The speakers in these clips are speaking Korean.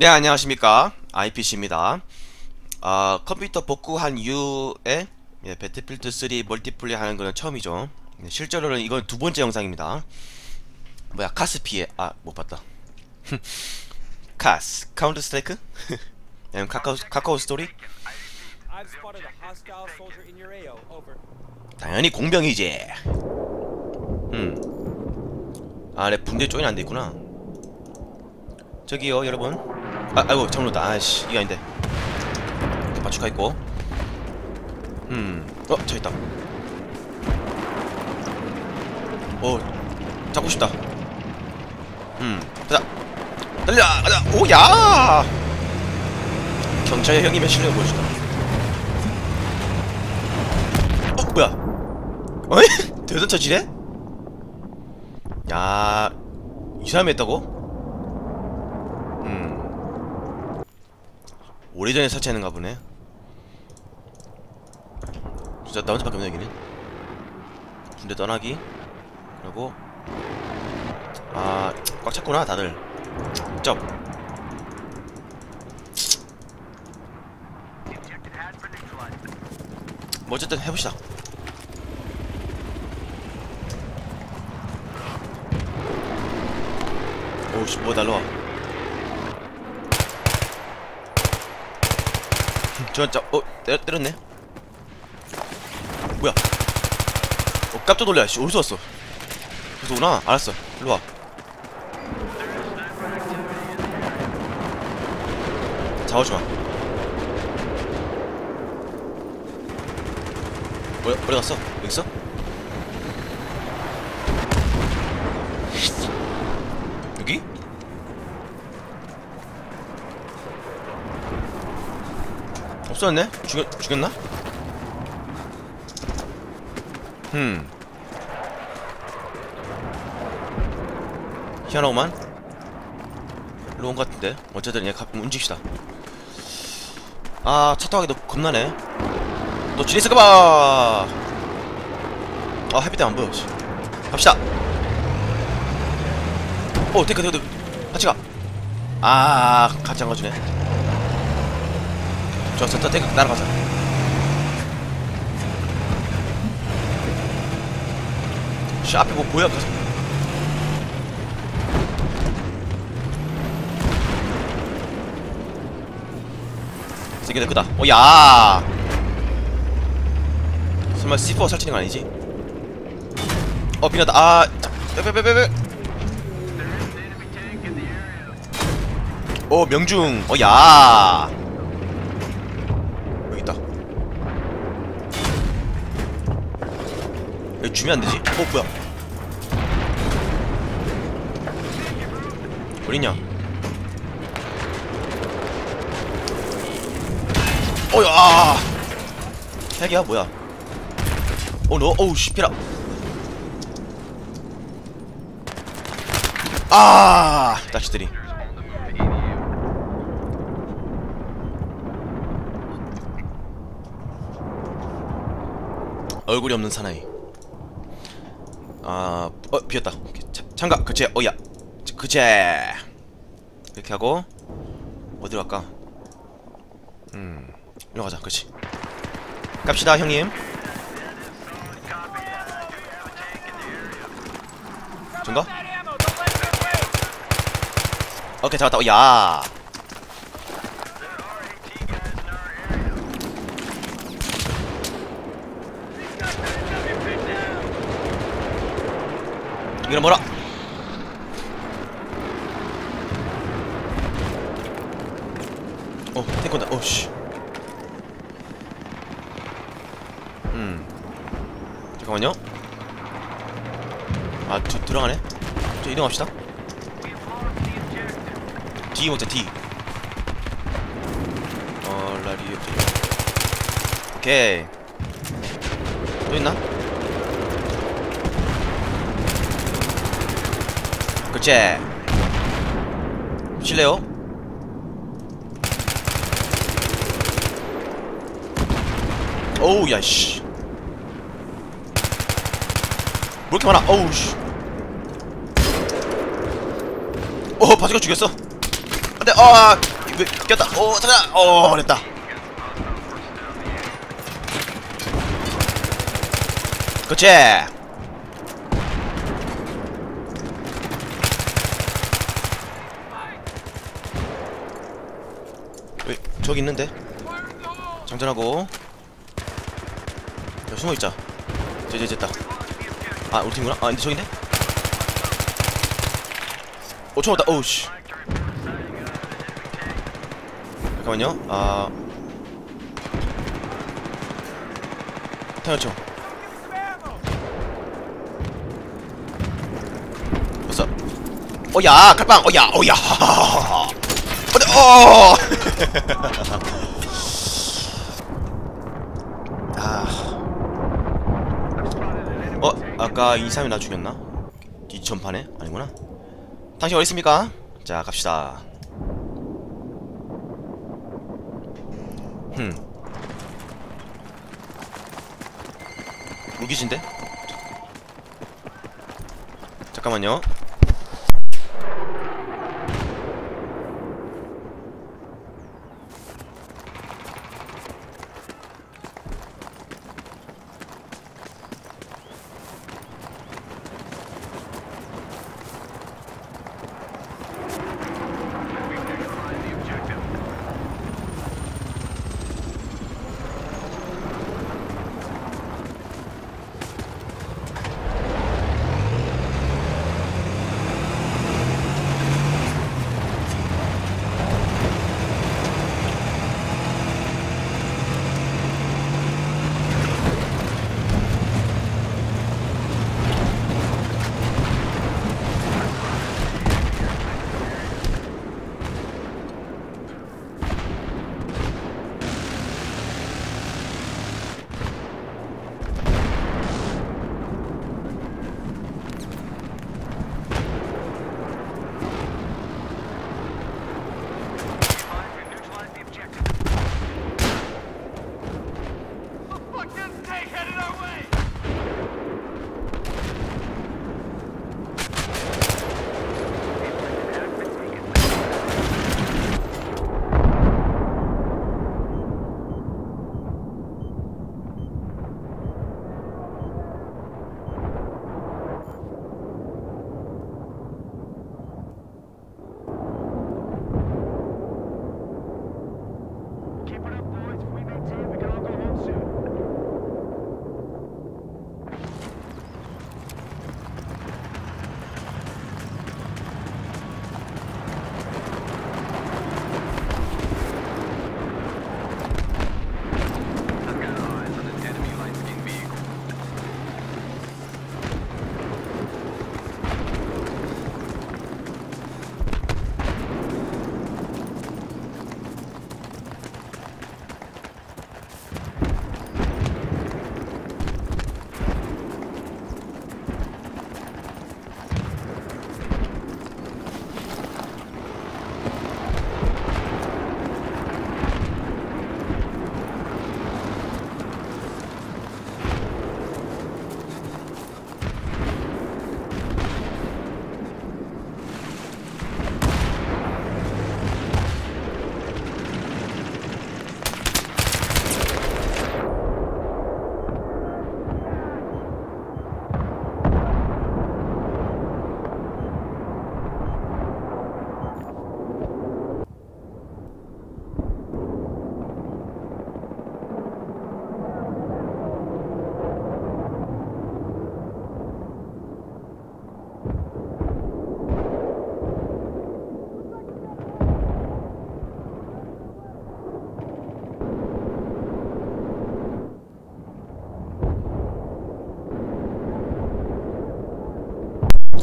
네 안녕하십니까. IPC입니다. 아 컴퓨터 복구한 이후에 예, 배틀필드 3 멀티플레이 하는 거는 처음이죠. 네, 실제로는 이건 두 번째 영상입니다. 뭐야 카스피에 아 못 봤다. 카스 카운트? 아니면 카카오, 카카오 스토리? 당연히 공병이지 음아내 붕대 조인 안 돼 있구나. 저기요 여러분 아 아이고 잘못다. 아이씨 이게 아닌데. 맞추가 있고. 음어 저기 있다. 어 잡고 싶다. 음 가자. 달려 가자. 오야! 경찰 형님의 실력 보여주다. 어 뭐야? 어이? 대전차 지뢰? 야이 사람이 했다고 오래전에 설치했는가 보네. 진짜 나 혼자밖에 없네 여기는. 군대 떠나기. 그리고 아 꽉 찼구나 다들. 쩝 뭐 어쨌든 해봅시다. 오씨 뭐 날라와 저저 어 때려, 때렸네. 뭐야? 어 깜짝 놀래 씨. 어디서 왔어? 여기서 오나? 알았어. 일로 와. 잡아주마 어디, 어디 갔어? 여기 있어? 여기? 없었네? 죽였, 죽였나? 흠 희한하구만 일로 온것 같은데 어쨌든 얘 가끔 움직시다 아 차 타기도 겁나네 너 지리 있을까봐 아 햇빛 안 보여 씨. 갑시다 오 데크 데크 데크 같이 가아 같이 안 가주네 좋았어. 더 데크 날아가자. 씨 앞에 뭐 보여? 가서. 되게 크다. 오야! 설마 C4 설치는 거 아니지? 어 비나다. 아 자, 빼빼빼빼빼. 오 명중. 어야 여기 있다 여기 주면 안 되지? 어 뭐야? 어딨냐? 어야 핵이야? 뭐야? 어 너? 어우 씨피라. 아! 낚시들이 얼굴이 없는 사나이 아, 어, 비었다. 차, 참가, 그치, 어야. 그치. 이렇게 하고, 어디로 갈까? 음, 일로 가자, 그치. 갑시다, 형님. 준가? 오케이, 잡았다. 어, 야. 뭐라? 어, 탱커다. 어, 씨. 음. 잠깐만요. 아, 두, 들어가네. 저 이동합시다. D 먹자, D. 어, 라리오. 오케이. 또 있나? 그치 실래요? 어우 야씨. 뭐 이렇게 많아? 어우 씨. 어, 바지가 죽였어. 안 안돼. 어 이거 꼈다. 오 잠깐 어 됐다. 그치 왜 저기 있는데. 장전하고. 자 숨어있자. 됐다 아 우리 팀구나? 아 근데 저기네? 오총 왔다. 오우씨. 잠깐만요. 아. 탄약총. 됐어. 어야 칼빵. 어야 어야 어 아. 어, 아까 2, 3이 나 죽였나? 뒷전판에? 아니구나. 당신 어디 있습니까? 자, 갑시다. 흠. 무기신데? 잠깐만요.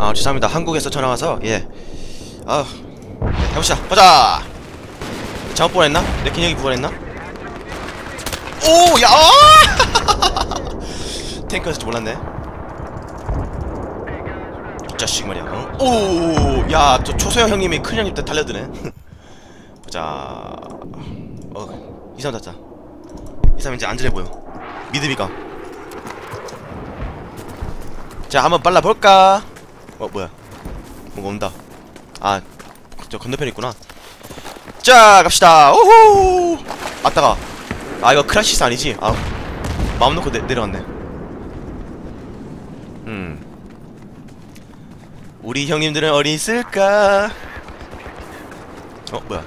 아 죄송합니다 한국에서 전화 와서 예. 아 네, 해봅시다 보자. 잘못 보냈나? 내 기능이 부활했나? 오 야. 탱크에서 줄 몰랐네. 이 자식 말이야. 어? 오, 야, 저 초소형 형님이 큰 형님 때 달려드네. 보자. 어, 이삼 잤자. 이삼 이제 안전해 보여. 믿음이 가. 자, 한번 빨라 볼까? 어, 뭐야? 뭔가 온다. 아, 저 건너편에 있구나. 자 갑시다. 오호 아따가. 아 이거 크라시스 아니지? 아 마음 놓고 내, 내려갔네. 음. 우리 형님들은 어디 있을까? 어 뭐야.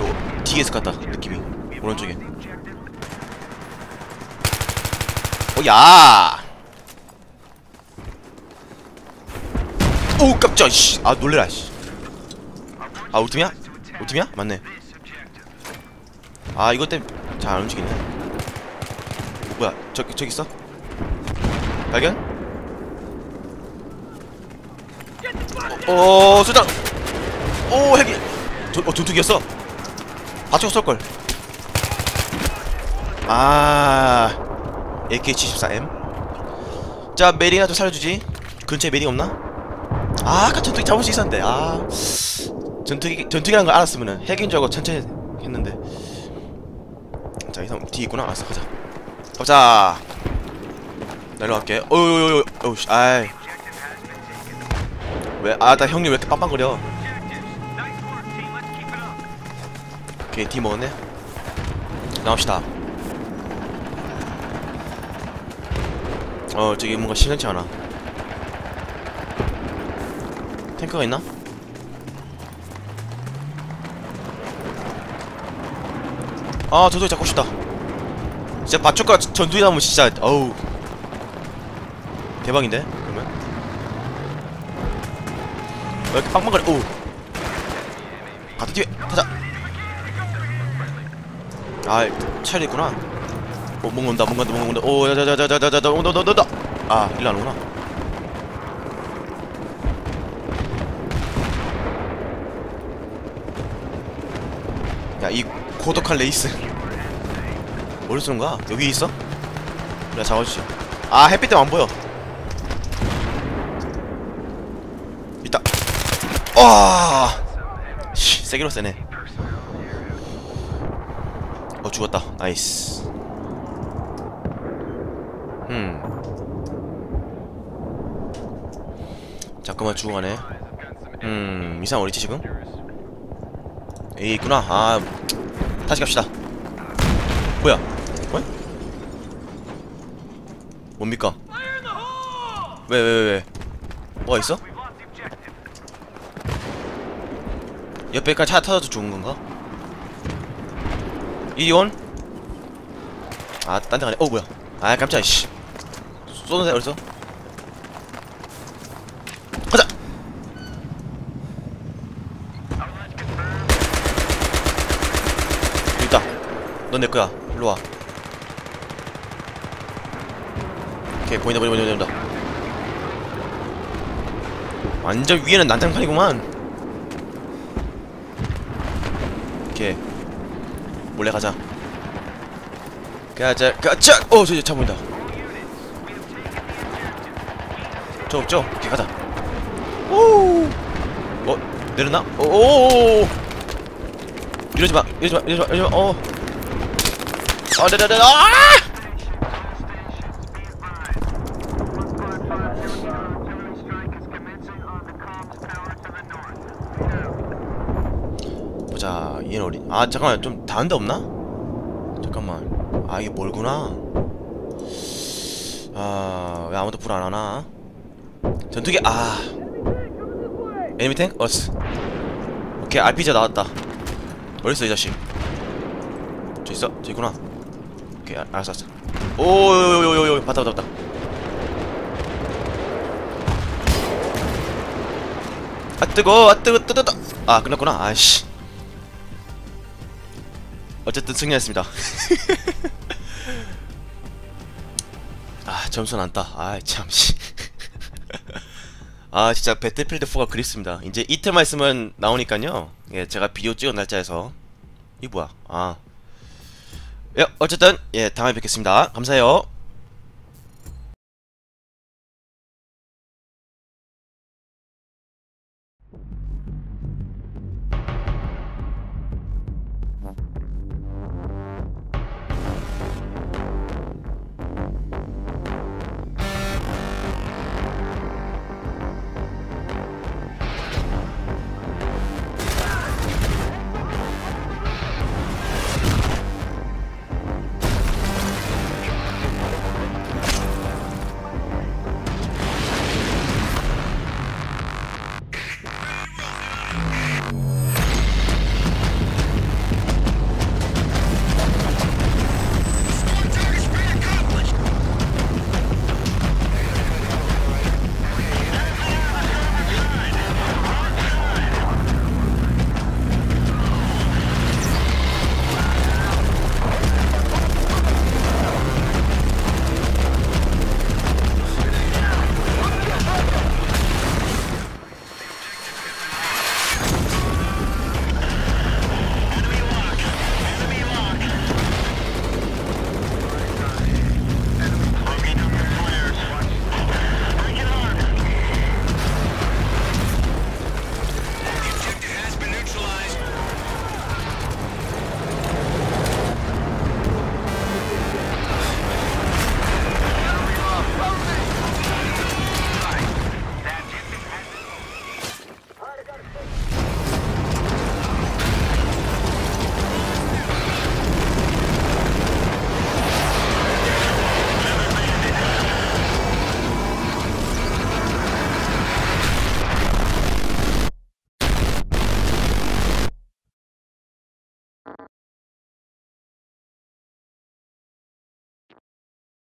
요 뒤에서 갔다 느낌이. 오른쪽에. 오야 오 깜짝 씨 아 놀래라 씨아 우리 팀이야? 우리 팀이야? 맞네 아 이것 때문에 잘 안 움직이네 뭐야 저기 저기 있어? 발견? 어, 오 수장 오 핵이 저, 어 전투기였어 받쳐 쏠걸 아 AK-74M 자 메리나 좀 살려주지 근처에 메리 없나? 아 아까 전투기 잡을 수 있었는데. 아. 전투기 전투기라는 걸 알았으면은 핵인 줄 알고 천천히 했는데. 자 이상 뒤에 있구나. 알았어 가자. 가자. 내려갈게. 어유유유 어우씨 아이. 왜아나 형님 왜 이렇게 빵빵거려? 오케이 뒤 먹었네. 나옵시다. 어 저기 뭔가 심상치 않아 탱크가 있나? 아 저도 잡고 싶다 진짜 바초가 전투에 나오면 진짜 어우 대박인데 그러면 왜 이렇게 빵빵거려 오 가다 뒤에 타자 아 차려 있구나 어 뭔가 온다 뭔가 온다 뭔가 온다 오 자자자자자자자 온다 온다 온다 아 일로 안 오구나 이 고독한 레이스. 어디 쏘는 거야? 여기 있어? 내가 잡아주지. 아 햇빛 때문에 안 보여. 있다. 와! 씨, 세기로 세네. 어 죽었다. 나이스. 음 잠깐만 죽어가네. 음 이상 어디지 지금? 에이 있구나 아 다시 갑시다 뭐야 어? 뭡니까 왜 왜 왜 왜 뭐가 있어? 옆에까지 차 터져도 좋은 건가? 이리 온? 아, 딴 데 가네. 어, 뭐야. 아, 깜짝이야, 씨. 쏘는 데 어딨어? 가자! 여기 있다. 넌 내 거야. 일로 와. 오케이, 보인다, 보인다, 보인다, 보인다. 완전 위에는 난장판이구만. 오케이. 몰래 가자. 가자, 가자! 어, 저기 차 보인다. 저 없죠? 오케이, 가자. 오! 어, 내렸나? 오, 오, 오! 이러지 마, 이러지 마, 이러지 마, 이러지 마, 어. 아, 네, 네, 네, 아! 보자, 얘는 어디? 아, 잠깐만, 좀 다른 데 없나? 잠깐만. 아, 이게 멀구나. 아, 왜 아무도 불 안 하나? 전투기, 아. 에니미 탱? 어스. 오케이, RPG가 나왔다. 어딨어, 이 자식? 저 있어? 저 있구나. 오케이, 알, 알았어, 알았어. 오요요요요요, 봤다, 봤다, 봤다. 아, 뜨거, 아, 뜨거, 뜨거, 뜨거. 아, 끝났구나. 아이씨. 어쨌든 승리했습니다. 아 점수 난다. 아 참씨. 아 진짜 배틀필드 4가 그립습니다. 이제 이틀만 있으면 나오니까요. 예 제가 비디오 찍은 날짜에서 이 뭐야? 아. 예 어쨌든 예 다음에 뵙겠습니다. 감사해요.